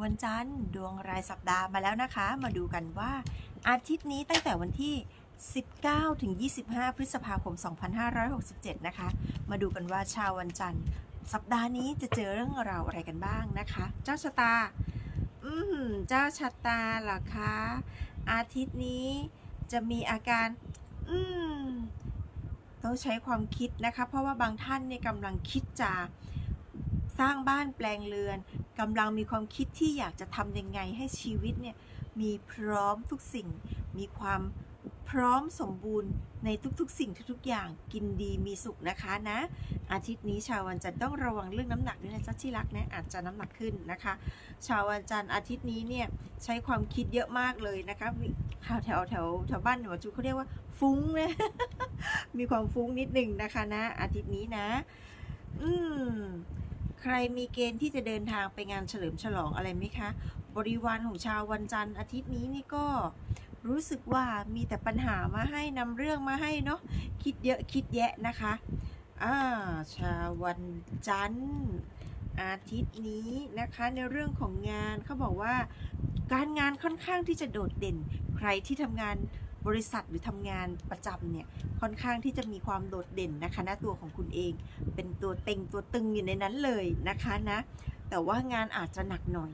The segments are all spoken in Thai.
วันจันทร์ดวงรายสัปดาห์มาแล้วนะคะ มาดูกันว่า อาทิตย์นี้ตั้งแต่วันที่ 19 ถึง 25 พฤษภาคม 2567 นะคะ มาดูกันว่าชาววันจันทร์ สัปดาห์นี้จะเจอเรื่องราวอะไรกันบ้างนะคะ เจ้าชะตา อืมเจ้าชะตาเหรอคะ อาทิตย์นี้จะมีอาการ อืมต้องใช้ความคิดนะคะ เพราะว่าบางท่านเนี่ยกำลังคิดจะสร้างบ้านแปลงเรือน กำลังมีความคิดที่อยากจะทำยังไงให้ชีวิตเนี่ยมีพร้อมทุกสิ่ง มีความพร้อมสมบูรณ์ในทุกๆ สิ่งทุกๆ อย่างกินดีมีสุขนะคะนะ อาทิตย์นี้ชาววันจันทร์ต้องระวังเรื่องน้ำหนักด้วยนะจ๊ะที่รักนะอาจจะน้ำหนักขึ้นนะคะ ชาววันจันทร์อาทิตย์นี้เนี่ยใช้ความคิดเยอะมากเลยนะคะแถวแถวแถวแถวบ้านหนูจูเขาเรียกว่าฟุ้งนะมีความฟุ้งนิดหนึ่งนะคะนะ อาทิตย์นี้นะ อืม ใครมีเกณฑ์ที่จะเดินทางไปงานเฉลิมฉลองอะไรไหมคะ บริวารของชาววันจันทร์อาทิตย์นี้นี่ก็รู้สึกว่ามีแต่ปัญหามาให้นำเรื่องมาให้เนาะคิดเยอะคิดแยะนะคะอ่าชาววันจันทร์อาทิตย์นี้นะคะในเรื่องของงานเขาบอกว่าการงานค่อนข้างที่จะโดดเด่น ใครที่ทำงาน บริษัทหรือทำงานประจำเนี่ยค่อนข้างที่จะมีความโดดเด่นนะคะหน้าตัวของคุณเอง เป็นตัวเต็งตัวตึงอยู่ในนั้นเลยนะคะนะแต่ว่างานอาจจะหนักหน่อย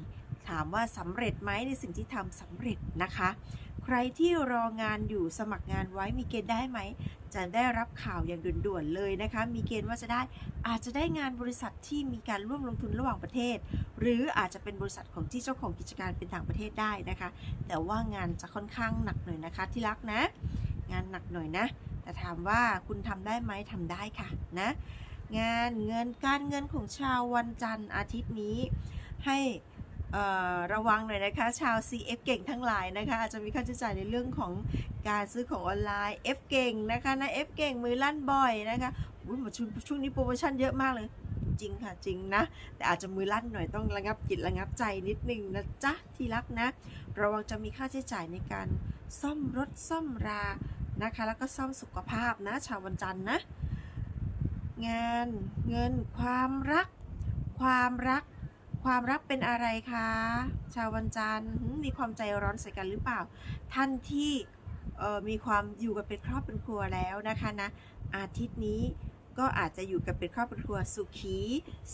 ถามว่าสำเร็จไหมในสิ่งที่ทำสำเร็จนะคะ ใครที่รองานอยู่สมัครงานไว้มีเกณฑ์ได้ไหม จะได้รับข่าวอย่างด่วนๆเลยนะคะ มีเกณฑ์ว่าจะได้อาจจะได้งานบริษัทที่มีการร่วมลงทุนระหว่างประเทศ หรืออาจจะเป็นบริษัทของที่เจ้าของกิจการเป็นต่างประเทศได้นะคะ แต่ว่างานจะค่อนข้างหนักหน่อยนะคะที่รักนะ งานหนักหน่อยนะ แต่ถามว่าคุณทำได้ไหมทำได้ค่ะนะ งานเงินการเงินของชาววันจันทร์อาทิตย์นี้ ให้ ระวังหน่อยนะคะ ชาว CF เก่งทั้งหลายนะคะ อาจจะมีค่าใช้จ่ายในเรื่องของการซื้อของออนไลน์ F เก่งนะคะนะ F เก่งมือลั่นบ่อยนะคะอุ้ยหมดช่วงช่วงนี้โปรโมชั่นเยอะมากเลย จริงค่ะจริงนะ แต่อาจจะมือลั่นหน่อยต้องระงับจิตระงับใจนิดนึงนะจ๊ะที่รักนะ ระวังจะมีค่าใช้จ่ายในการซ่อมรถซ่อมรานะคะ แล้วก็ซ่อมสุขภาพนะ ชาววันจันทร์นะ งานเงินความรัก ความรัก ความรักเป็นอะไรคะ ชาววันจันทร์มีความใจร้อนใส่กันหรือเปล่า ท่านที่มีความอยู่กันเป็นครอบเป็นครัวแล้วนะคะนะอาทิตย์นี้ก็อาจจะอยู่กันเป็นครอบเป็นครัวสุขี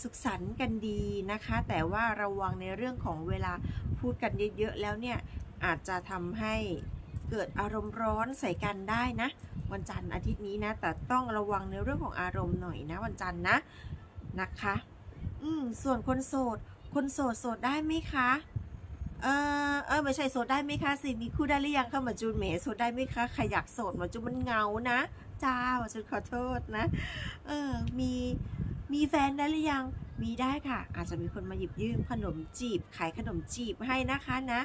สุขสันต์กันดีนะคะ แต่ว่าระวังในเรื่องของเวลาพูดกันเยอะๆแล้วเนี่ยอาจจะทำให้เกิดอารมณ์ร้อนใส่กันได้นะ วันจันทร์อาทิตย์นี้นะ แต่ต้องระวังในเรื่องของอารมณ์หน่อยนะ วันจันทร์นะนะคะ อืมส่วนคนโสด คนโสดโสดได้ไหมคะ เออเออไม่ใช่โสดได้ไหมคะสิมีคู่ได้หรือยังคะหมาจูนเหมโสดได้ไหมคะใครอยากโสดหมาจูนมันเงานะจ้าหมาจูนขอโทษนะ เออมีมีแฟนได้หรือยังมีได้ค่ะ อาจจะมีคนมาหยิบยื่นขนมจีบขายขนมจีบให้นะคะนะ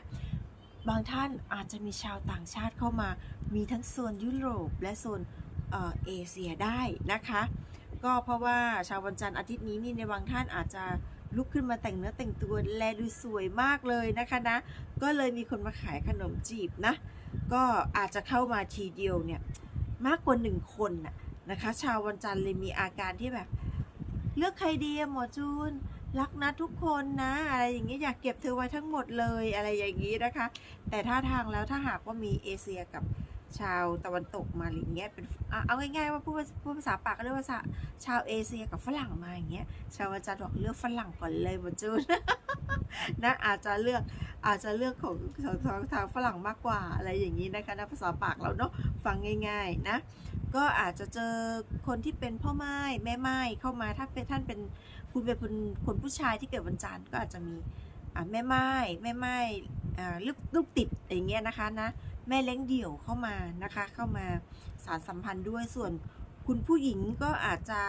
บางท่านอาจจะมีชาวต่างชาติเข้ามา มีทั้งโซนยุโรปและโซนเออเอเชียได้นะคะ ก็เพราะว่าชาววันจันทร์อาทิตย์นี้นี่ในบางท่านอาจจะ ลุกขึ้นมาแต่งเนื้อแต่งตัวแลดูสวยมากเลยนะคะนะ ก็เลยมีคนมาขายขนมจีบนะ ก็อาจจะเข้ามาทีเดียวเนี่ยมากกว่าหนึ่งคนน่ะนะคะ ชาววันจันทร์เลยมีอาการที่แบบ เลือกใครดีอะหมอจูนรักนะทุกคนนะ อะไรอย่างนี้อยากเก็บเธอไว้ทั้งหมดเลยอะไรอย่างนี้นะคะ แต่ถ้าทางแล้วถ้าหากว่ามีเอเชียกับ ชาวตะวันตกมาอะไรอเงี้ยเป็นเอาง่ายๆว่าพูดพูดภาษาปากก็เรียกว่าชาชาวเอเชียกับฝรั่งมาอย่างเงี้ยชาวอาจารย์บอกเลือกฝรั่งก่อนเลยหมอจูนนะอาจจะเลือกอาจจะเลือกของทางทางฝรั่งมากกว่าอะไรอย่างนี้นะคะนะภาษาปากเราเนาะฟังง่าย ๆนะ ก็อาจจะเจอคนที่เป็นพ่อไม้แม่ไม้เข้ามาถ้าเป็นท่านเป็นคุณเป็นคนผู้ชายที่เกิดวันจันทร์ก็อาจจะมี แม่ไม้แม่ไม้อ่ลูกลูกติดอย่างเงี้ยนะคะนะแม่เลี้ยงเดี่ยวเข้ามานะคะ เข้ามาสารสัมพันธ์ด้วยส่วนคุณผู้หญิงก็อาจจะ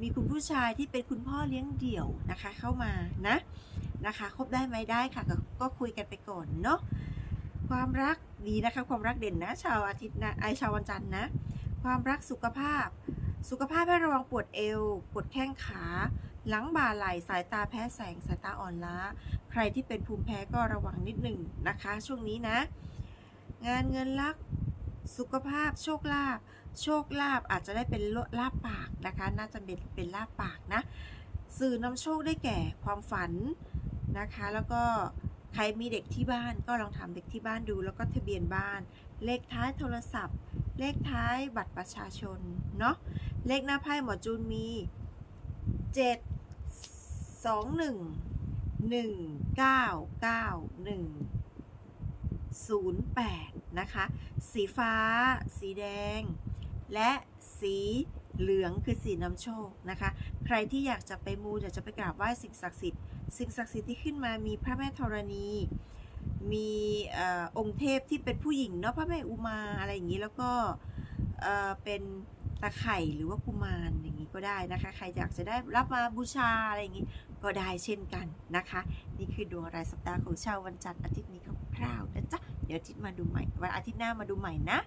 มีคุณผู้ชายที่เป็นคุณพ่อเลี้ยงเดี่ยวนะคะ เข้ามานะนะคะคบได้ไหมได้ค่ะก็ก็คุยกันไปก่อนเนาะความรักดีนะคะ ความรักเด่นนะ ชาวอาทิตย์นะไอชาววันจันทร์นะ ความรักสุขภาพ สุขภาพให้ระวังปวดเอวปวดแข้งขา หลังบ่าไหลสายตาแพ้แสงสายตาอ่อนล้า ใครที่เป็นภูมิแพ้ก็ระวังนิดหนึ่งนะคะ ช่วงนี้นะ งานเงินลักสุขภาพโชคลาภโชคลาภอาจจะได้เป็นลาบปากนะคะ น่าจะเป็นเป็นลาบปากนะ สื่อนำโชคได้แก่ความฝันนะคะ แล้วก็ใครมีเด็กที่บ้านก็ลองถามเด็กที่บ้านดูแล้วก็ทะเบียนบ้าน เลขท้ายโทรศัพท์ เลขท้ายบัตรประชาชนเนาะเลขหน้าไพ่หมอจูนมี 7 2 1 1 9 9 1 0 8นะคะ สีฟ้า สีแดง และสีเหลืองคือสีนำโชคนะคะ ใครที่อยากจะไปมูอยากจะไปกราบไหว้สิ่งศักดิ์สิทธิ์ สิ่งศักดิ์สิทธิ์ที่ขึ้นมามีพระแม่ธรณี มีอองค์เทพที่เป็นผู้หญิงเนาะพระแม่อุมาอะไรอย่างนี้แล้วก็เเป็นตะไคร่หรือว่ากุมารอย่าง ก็ได้นะคะ ใครอยากจะได้รับมาบูชาอะไรอย่างนี้ก็ได้เช่นกันนะคะ นี่คือดวงรายสัปดาห์ของชาววันจันทร์อาทิตย์นี้คร่าวๆนะจ๊ะเดี๋ยวอาทิตย์มาดูใหม่วันอาทิตย์หน้ามาดูใหม่นะ